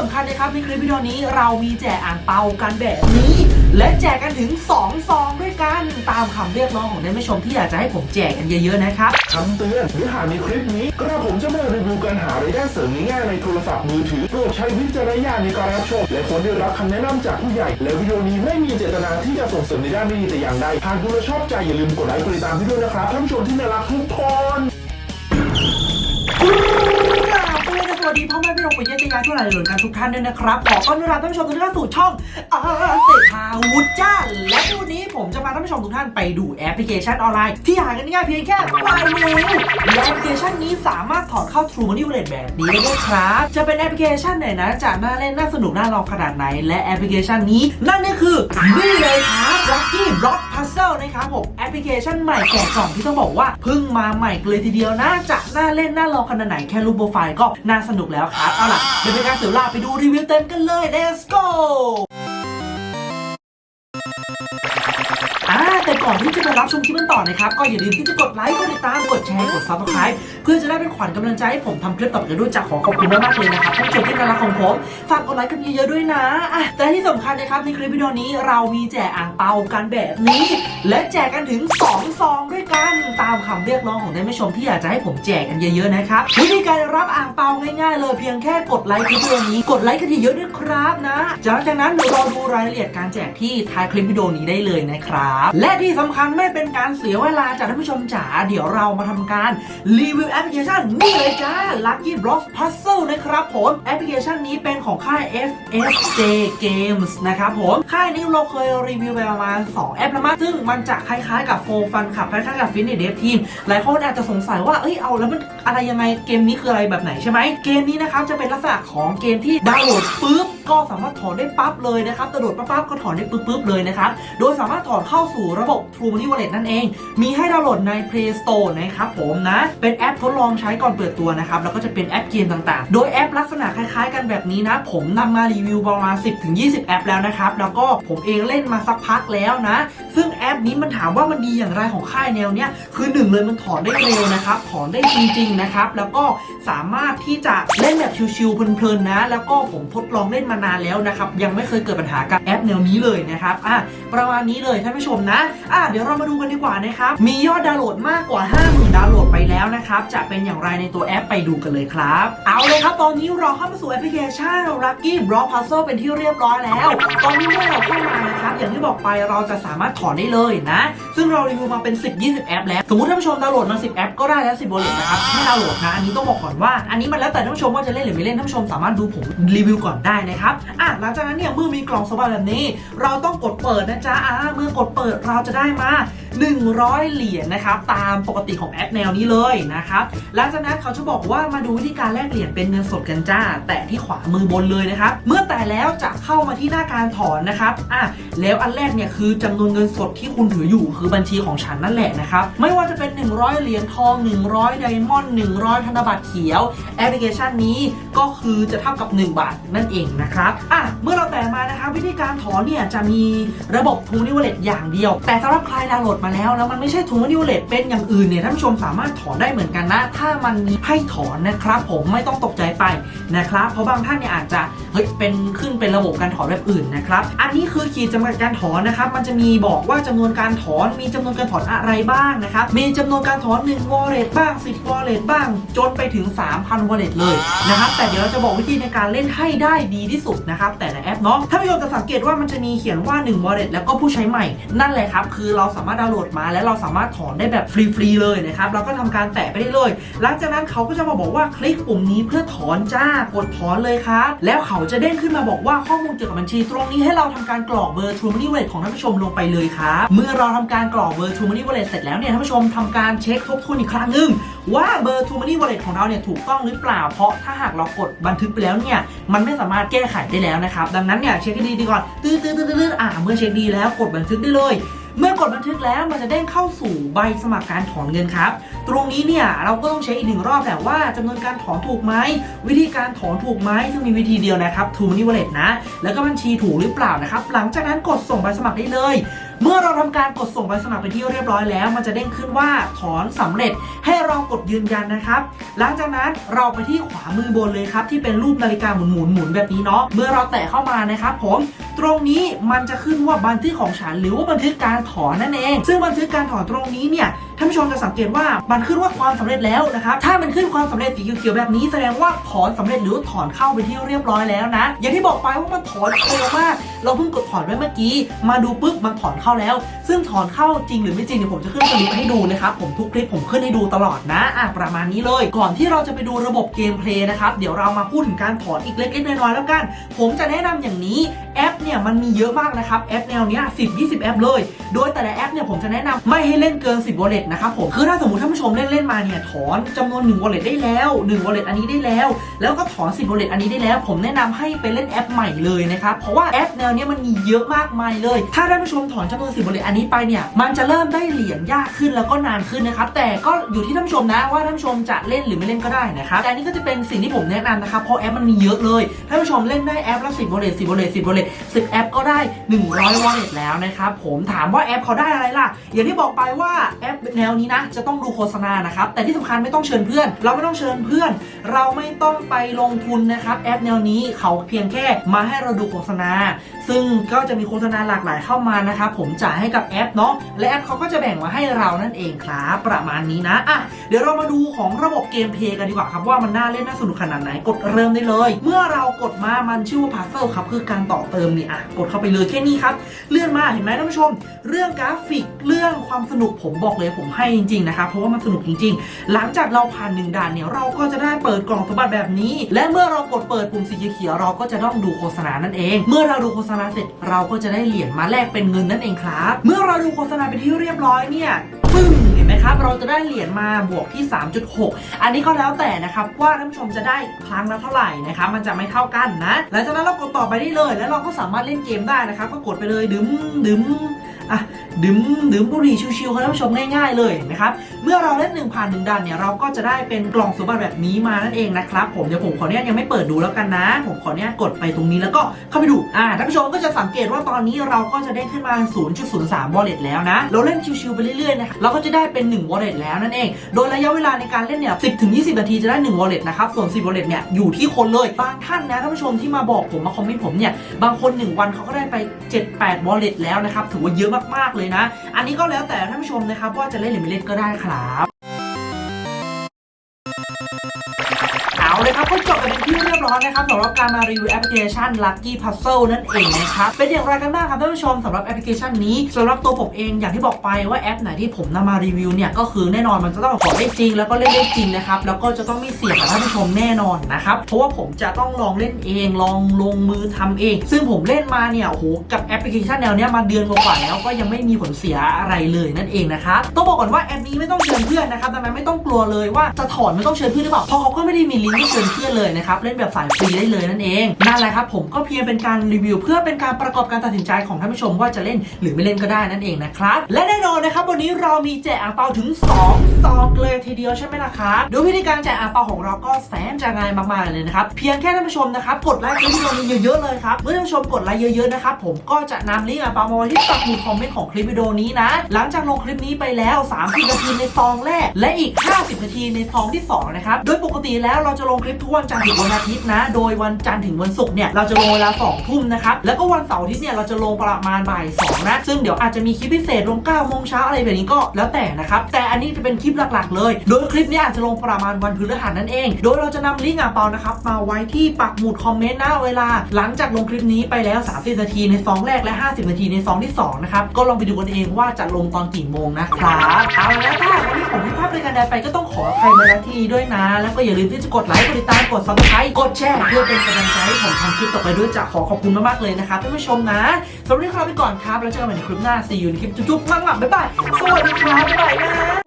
สำคัญนะครับในคลิปวิดีโอนี้เรามีแจกอ่างเปากันแบบนี้ และแจกกันถึง 2 ซองด้วยกันตามคำเรียกร้องของท่านผู้ชมที่อยากจะให้ผมแจกกันเยอะๆนะครับ คำเตือนเนื้อหาในคลิปนี้กระผมจะไม่รีวิวการหารายได้เสริมง่ายๆในโทรศัพท์มือถือโปรดใช้วิจารณญาณในการรับชมและควรได้รับคำแนะนำจากผู้ใหญ่ และวิดีโอนี้ไม่มีเจตนาที่จะส่งเสริมในด้านไม่ดีแต่อย่างใดหากดูแลชอบใจอย่าลืมกดไลค์กดติดตามพี่ด้วยนะครับท่านผู้ชมที่น่ารักทุกคน สวัสดีพ่อแม่พี่น้องปเยี่ยมยาทั่วหลายเหลือกันทุกท่านด้วยนะครับ ขอต้อนรับท่านผู้ชมทุกท่านสู่ช่องอาเศรษฐาวุฒิจ้า และวันนี้ผมจะพาท่านผู้ชมทุกท่านไปดูแอปพลิเคชันออนไลน์ ที่หากันง่ายเพียงแค่ปลายนิ้วและแอปพลิเคชันนี้สามารถถอดเข้า True Money Wallet แบบนี้ได้ครับ จะเป็นแอปพลิเคชันไหนนะจะน่าเล่นน่าสนุกน่าลองขนาดไหน และแอปพลิเคชันนี้ นั่นก็คือนี่เลยครับ Lucky Block Puzzle นะครับผมแอปพลิเคชันใหม่แกะกล่องที่ต้องบอกว่าเพิ่งมาใหม่เลยทีเดียวนะจะน่าเล่นน่าลองขนาดไหนแค่รูปโปรไฟล์ก็น่าสนุกแล้วครับ เอาล่ะเดี๋ยวเป็นการเสียเวลาไปดูรีวิวเต็มกันเลย let's go ที่จะรับชมคลิปกันต่อนะครับ ก็อย่าลืมที่จะกดไลค์ กดติดตาม กดแชร์ กด subscribe เพื่อจะได้เป็นขวัญกำลังใจให้ผมทำคลิปต่อไปด้วยจะขอขอบคุณมากๆเลยนะครับท่านผู้ชมที่น่ารักของผม ฝากกดไลค์กันเยอะๆด้วยนะอะแต่ที่สำคัญนะครับในคลิปวิดีโอนี้เรามีแจกอ่างเปากันแบบนี้ และแจกกันถึง2ซองด้วยกันตามคำเรียกร้องของท่านผู้ชมที่อยากจะให้ผมแจกกันเยอะๆนะครับวิธีการรับอ่างเปาง่ายๆ เลยเพียงแค่กดไลค์คลิปวิดีโอนี้ กดไลค์กันเยอะๆด้วยครับนะจากจากนั้นเดี๋ยวรอดูรายละเอียดการแจกที่ท้ายคลิปวิดีโอนี้ได้เลยนะครับและที่สำคัญไม่เป็นการเสียเวลาจากท่านผู้ชมจ๋าเดี๋ยวเรามาทำการรีวิวแอปพลิเคชันนี่เลยจ้า Lucky Block Puzzle นะครับผมแอปพลิเคชันนี้เป็นของค่าย FSJ Games นะครับผม ค่ายนี้เราเคยรีวิวไปประมาณ 2 แอปแล้วมั้งซึ่งมันจะคล้ายๆกับโฟฟันขับคล้ายๆกับฟินเน d เดฟทีมหลายคนอาจจะสงสัยว่าเอ้ยเอาแล้วมันอะไรยังไงเกมนี้คืออะไรแบบไหนใช่ไหมเกมนี้นะครับจะเป็นลักษณะของเกมที่ดาวน์โหลดปุ๊บ ก็สามารถถอนได้ปั๊บเลยนะครับกระโดดปั๊บๆก็ถอนได้ปุ๊บๆเลยนะครับ โดยสามารถถอนเข้าสู่ระบบ True Money Wallet นั่นเอง มีให้ดาวน์โหลดใน Play Store นะครับผมนะ เป็นแอปทดลองใช้ก่อนเปิดตัวนะครับ แล้วก็จะเป็นแอปเกมต่างๆ โดยแอปลักษณะคล้ายๆ กันแบบนี้นะ ผมนำมารีวิวประมาณ 10-20 แอปแล้วนะครับ แล้วก็ผมเองเล่นมาสักพักแล้วนะ ซึ่งแอปนี้มันถามว่ามันดีอย่างไรของค่ายแนวเนี้ย คือหนึ่งเลยมันถอนได้เร็วนะครับ ถอนได้จริงๆนะครับ แล้วก็สามารถที่จะเล่นแบบชิวๆเพลินๆนะ แล้วก็ผมทดลองเล่นมานานแล้วนะครับยังไม่เคยเกิดปัญหากับแอปแนวนี้เลยนะครับอะประมาณนี้เลยท่านผู้ชมนะอะเดี๋ยวเรามาดูกันดีกว่านะครับมียอดดาวน์โหลดมากกว่า 50,000 ดาวน์โหลดไปแล้วนะครับจะเป็นอย่างไรในตัวแอปไปดูกันเลยครับ เอาเลยครับตอนนี้เราเข้ามาสู่แอปพลิเคชัน Lucky Block Puzzle เป็นที่เรียบร้อยแล้ว ตอนนี้เมื่อเราเข้ามานะครับอย่างที่บอกไปเราจะสามารถถอนได้เลยนะ ซึ่งเรารีวิวมาเป็น 10-20 แอปแล้ว สมมติท่านผู้ชมดาวน์โหลดมา 10 แอปก็ได้แล้ว 10บอลเลตนะครับให้ดาวน์โหลดนะอันนี้ต้องบอกก่อนว่า อันนี้มันแล้วแต่ท่านผู้ชมว่าจะเล่นหรือไม่เล่นท่านผู้ชมสามารถดูผมรีวิวก่อนได้นะครับอะหลังจากนั้นเนี่ยเมื่อมีกล่องสมบัติแบบนี้ เราต้องกดเปิดนะจ๊ะอ่าเมื่อกดเปิดเราจะได้มา100 เหรียญนะครับตามปกติของแอปแนวนี้เลยนะครับหลังจากนั้นเขาจะบอกว่ามาดูวิธีการแลกเหรียญเป็นเงินสดกันจ้า แตะที่ขวามือบนเลยนะครับเมื่อแตะแล้วจะเข้ามาที่หน้าการถอนนะครับอะแล้วอันแรกเนี่ยคือจำนวนเงินสดที่คุณถืออยู่คือบัญชีของฉันนั่นแหละนะครับไม่ว่าจะเป็น 100 เหรียญทอง 100ไดมอนด์100 ธนบัตรเขียวแอปพลิเคชันนี้ก็คือจะเท่ากับ 1 บาทนั่นเองนะครับอะเมื่อเราแตะมานะครับวิธีการถอนเนี่ยจะมีระบบ t ูนิวเลตอย่างเดียว แต่สำหรับใครดาวน์โหลดมาแล้ว แล้วมันไม่ใช่ t ูนิวเลตเป็นอย่างอื่นเนี่ยท่านผู้ชมสามารถถอนได้เหมือนกันนะ ถ้ามันมีให้ถอนนะครับผมไม่ต้องตกใจไปนะครับ เพราะบางท่านเนี่ยอาจจะเฮ้ยเป็นขึ้นเป็นระบบการถอนแบบอื่นนะครับอันนี้คือขีดจำกัดการถอนนะครับมันจะมีบอกว่าจำนวนการถอนมีจำนวนการถอนอะไรบ้างนะครับมีจำนวนการถอน1 wallet บ้าง 10 wallet บ้าง จนไปถึง 3,000 wallet เลยนะครับแต่เดี๋ยวเราจะบอกวิธีในการเล่นให้ได้ดีที่สุดนะครับแต่ละแอปเนาะถ้าผู้ชมจะสังเกตว่ามันจะมีเขียนว่า 1 wallet แล้วก็ผู้ใช้ใหม่นั่นแหละครับคือเราสามารถดาวโหลดมาแล้วเราสามารถถอนได้แบบฟรีๆเลยนะครับเราก็ทำการแตะไปได้เลย หลังจากนั้นเขาก็จะมาบอกว่าคลิกปุ่มนี้เพื่อถอนจ้ากดถอนเลยครับแล้วเขาจะเด้งขึ้นมาบอกว่าข้อมูลเกี่ยวกับบัญชี ตรงนี้ให้เราทำการกรอกเบอร์ True Money Wallet ของท่านผู้ชมลงไปเลยครับเมื่อเราทำการกรอกเบอร์ True Money Wallet เสร็จแล้วเนี่ยท่านผู้ชมทำการเช็คทบทวนอีกครั้งหนึ่งว่าเบอร์ True Money Wallet ของเราเนี่ยถูกต้องหรือเปล่า เพราะถ้าหากเรากดบันทึกไปแล้วเนี่ยมันไม่สามารถแก้ไขได้แล้วนะครับดังนั้นเนี่ยเช็คให้ดีดีก่อนตื้อตื้อตื้อตื้ออ่าเมื่อเช็คดีแล้วกดบันทึกได้เลย เมื่อกดบันทึกแล้วมันจะเด้งเข้าสู่ใบสมัครการถอนเงินครับ ตรงนี้เนี่ยเราก็ต้องเช็คอีกหนึ่งรอบแหละว่าจำนวนการถอนถูกไหมวิธีการถอนถูกไหมซึ่งมีวิธีเดียวนะครับ True Money Wallet นะ แล้วก็บัญชีถูกหรือเปล่านะครับ หลังจากนั้นกดส่งใบสมัครได้เลย เมื่อเราทำการกดส่งใบสมัครไปที่เรียบร้อยแล้ว มันจะเด้งขึ้นว่าถอนสำเร็จให้เรากดยืนยันนะครับ หลังจากนั้นเราไปที่ขวามือบนเลยครับ ที่เป็นรูปนาฬิกาหมุนหมุนๆหมุนแบบนี้เนาะเมื่อเราแตะเข้ามานะครับผมตรงนี้มันจะขึ้นว่าบันทึกของฉันหรือว่าบันทึกการถอนนั่นเอง ซึ่งบันทึกการถอนตรงนี้เนี่ย ท่านผู้ชมจะสังเกตว่ามันขึ้นว่าความสำเร็จแล้วนะครับ ถ้ามันขึ้นความสำเร็จสีเขียวๆแบบนี้แสดงว่าถอนสำเร็จหรือถอนเข้าไปที่เรียบร้อยแล้วนะ อย่างที่บอกไปว่ามันถอนเร็วมาก เราเพิ่งกดถอนไว้เมื่อกี้ มาดูปุ๊บมันถอนเข้าแล้ว ซึ่งถอนเข้าจริงหรือไม่จริงเดี๋ยวผมจะขึ้นสลิปให้ดูนะครับผมทุกคลิปผมขึ้นให้ดูตลอดนะอะประมาณนี้เลย ก่อนที่เราจะไปดูระบบเกมเพลย์นะครับเดี๋ยวเรามาพูดถึงการถอนอีกเล็กๆน้อยๆแล้วกัน ผมจะแนะนำอย่างนี้แอปเนี่ยมันมีเยอะมากนะครับแอปแนวเนี้ย10 20แอปเลย โดยแต่ละแอปเนี่ยผมจะแนะนำไม่ให้เล่นเกิน10 wallet นะครับผมคือถ้าสมมติท่านผู้ชมเล่นเล่นๆมาเนี่ยถอนจำนวน1 wallet ได้แล้ว1 wallet อันนี้ได้แล้ว แล้วก็ถอน10 wallet อันนี้ได้แล้ว ผมแนะนำให้ไปเล่นแอปใหม่เลยนะครับเพราะว่าแอปแนวนี้มันมีเยอะมากมายเลย ถ้าท่านผู้ชมถอนจำนวน10 wallet อันนี้ไปเนี่ยมันจะเริ่มได้เหรียญยากขึ้นแล้วก็นานขึ้นนะครับแต่ก็อยู่ที่ท่านผู้ชมนะว่าท่านผู้ชมจะเล่นหรือไม่เล่นก็ได้นะครับแต่อันนี้ก็จะเป็นสิ่งที่ผมแนะนำนะครับเพราะแอปมันมีเยอะเลยท่านผู้ชมเล่นได้แอปละ10 wallet 10 wallet 10 wallet 10 แอปก็ได้ 100 wallet แล้วนะครับผมถามว่าแอปเขาได้อะไรล่ะ อย่างที่บอกไปว่าแอปแนวนี้นะ จะต้องดูโฆษณานะครับ แต่ที่สำคัญไม่ต้องเชิญเพื่อน เราไม่ต้องเชิญเพื่อน เราไม่ต้องไปลงทุนนะครับ แอปแนวนี้เขาเพียงแค่มาให้เราดูโฆษณา ซึ่งก็จะมีโฆษณาหลากหลายเข้ามานะครับผมจ่ายให้กับแอปเนาะและแอปเขาก็จะแบ่งมาให้เรานั่นเองครับประมาณนี้นะอะเดี๋ยวเรามาดูของระบบเกมเพลย์กันดีกว่าครับว่ามันน่าเล่นน่าสนุกขนาดไหนกดเริ่มได้เลย เมื่อเรากดมามันชื่อว่าพัซเซลครับคือการต่อเติมนี่อะกดเข้าไปเลยแค่นี้ครับเลื่อนมาเห็นไหมท่านผู้ชม เรื่องกราฟิกเรื่องความสนุกผมบอกเลยผมให้จริงๆนะครับเพราะว่ามันสนุกจริง ๆ หลังจากเราผ่านหนึ่งด่านเนี่ยเราก็จะได้เปิดกล่องสมบัติแบบนี้ และเมื่อเรากดเปิดปุ่มสีเขียวเราก็จะต้องดูโฆษณานั่นเอง เมื่อเราดูโฆษณาเสร็จเราก็จะได้เหรียญมาแลกเป็นเงินนั่นเองครับ เมื่อเราดูโฆษณาไปนที่เรียบร้อยเนี่ยปึ้งเห็นไหมครับ เราจะได้เหรียญมาบวกที่ 3.6 อันนี้ก็แล้วแต่นะครับว่าท่านผู้ชมจะได้ครั้งละเท่าไหร่นะครับมันจะไม่เท่ากันนะหลังจากนั้นเรากดต่อไปได้เลย แล้วเราก็สามารถเล่นเกมได้นะครับก็กดไปเลยดึมดึม อะดื่มดื่มบุหรี่ชิวๆครับท่านผู้ชมง่ายๆเลยนะครับเมื่อเราเล่นหนึ่งผ่านหนึ่งดันเนี่ยเราก็จะได้เป็นกล่องสมบัติแบบนี้มานั่นเองนะครับผมเดี๋ยวผมขออนุญาตยังไม่เปิดดูแล้วกันนะ ผมขออนุญาตกดไปตรงนี้แล้วก็เข้าไปดูอ่าท่านผู้ชมก็จะสังเกตว่าตอนนี้เราก็จะได้ขึ้นมา 0.03 wallet แล้วนะ เราเล่นชิวๆไปเรื่อยๆนะครับเราก็จะได้เป็น1 wallet แล้วนั่นเอง โดยระยะเวลาในการเล่นเนี่ย 10ถึง20 นาทีจะได้ 1 wallet นะครับ ส่วน 10 wallet เนี่ย อยู่ที่คนเลย บางท่านนะท่านผู้ชมที่มาบอกผมมาคอมเมนต์ผมเนี่ย บางคน 1 วันเขาก็ได้ไป 7-8 wallet แล้วนะครับ ถือว่าเยอะมากๆเลยนะ อันนี้ก็แล้วแต่ท่านผู้ชมนะครับว่าจะเล่นหรือไม่เล่นก็ได้ครับ เป็นนะครับสำหรับการมารีวิวแอปพลิเคชัน Lucky Puzzle นั่นเองนะครับ เป็นอย่างไรกันบ้างครับท่านผู้ชมสำหรับแอปพลิเคชันนี้สำหรับตัวผมเองอย่างที่บอกไปว่าแอปไหนที่ผมนำมารีวิวเนี่ยก็คือแน่นอนมันจะต้องขอได้จริง แล้วก็เล่นได้จริงนะครับแล้วก็จะต้องมีเสียงกับท่านผู้ชมแน่นอนนะครับเพราะว่าผมจะต้องลองเล่นเองลองลงมือทำเอง ซึ่งผมเล่นมาเนี่ยโอ้โหกับแอปพลิเคชันแนวเนี้ยมาเดือนกว่าแล้วก็ยังไม่มีผลเสียอะไรเลยนั่นเองนะครับต้องบอกก่อนว่าแอปนี้ไม่ต้องเชิญเพื่อนนะครับดังนั้นไม่ต้องกลัวเลยว่าจะถอนไม่ต้องเชิญเพื่อนหรือเปล่าเพราะเขาก็ไม่ได้มีลิงก์ให้เชิญเพื่อนเลยนะครับเล่นแบบายฟรีได้เลยนั่นเองนั่นแหละครับผมก็เพียงเป็นการรีวิว เพื่อเป็นการประกอบการตัดสินใจของท่านผู้ชมว่าจะเล่นหรือไม่เล่นก็ได้นั่นเองนะครับและแน่นอนนะครับวันนี้เรามีแจกอ่างเปาถึง2ซองเลยทีเดียวใช่ไหมล่ะครับโดยวิธีการแจกอ่างเปาของเราก็แสนจะง่ายมากๆเลยนะครับเพียงแค่ท่านผู้ชมนะครับกดไลค์คลิปวิดีโอนี้เยอะๆเลยครับเมื่อท่านผู้ชมกดไลค์เยอะๆนะครับผมก็จะนำลิงก์อ่างเปามาไว้ที่ปักหมุดคอมเมนต์ของคลิปวิดีโอนี้นะ หลังจากลงคลิปนี้ไปแล้ว 30 นาทีในซองแรก และอีก 50 นาทีในซองที่สองนะครับโดยปกติแล้วเราจะลงคลิปทุกวันจันทร์ถึงวันอาทิตย์นะ โดยวันจันทร์ถึงวันศุกร์เนี่ยเราจะลงเวลา2ทุ่มนะครับ แล้วก็วันเสาร์อาทิตย์เนี่ยเราจะลงประมาณบ่าย2นะ ซึ่งเดี๋ยวอาจจะมีคลิปพิเศษลง9โมงเช้าอะไรแบบนี้ก็แล้วแต่นะครับ แต่อันนี้จะเป็นคลิปหลักๆ เลย โดยคลิปนี้อาจจะลงประมาณวันพฤหัสนั่นเอง โดยเราจะนำลิงก์อ่างเปานะครับมาไว้ที่ปักหมุดคอมเมนต์หน้าเวลา หลังจากลงคลิปนี้ไปแล้ว 30 นาทีในซองแรกและ 50 นาทีในซองที่สองนะครับก็ลองไปดูกันเองว่าจะลงตอนกี่โมงนะครับเอาละถ้าวันนี้ผมพิดพลาดในการใดไปก็ต้องขออภัยมาณที่นี้ด้วยนะ แล้วก็อย่าลืมที่จะกดไลค์กดติดตามกด subscribe กดแชร์ เพื่อเป็นกำลังใจให้ผมทำคลิปต่อไปด้วยจะขอขอบคุณมากๆเลยนะครับท่านผู้ชมนะสำหรับวันนี้ขอลาไปก่อนครับแล้วเจอกันใหม่ในคลิปหน้า see you ในคลิปจุ๊บๆมั่งๆบ๊ายบายสวัสดีครับบ๊ายบายนะ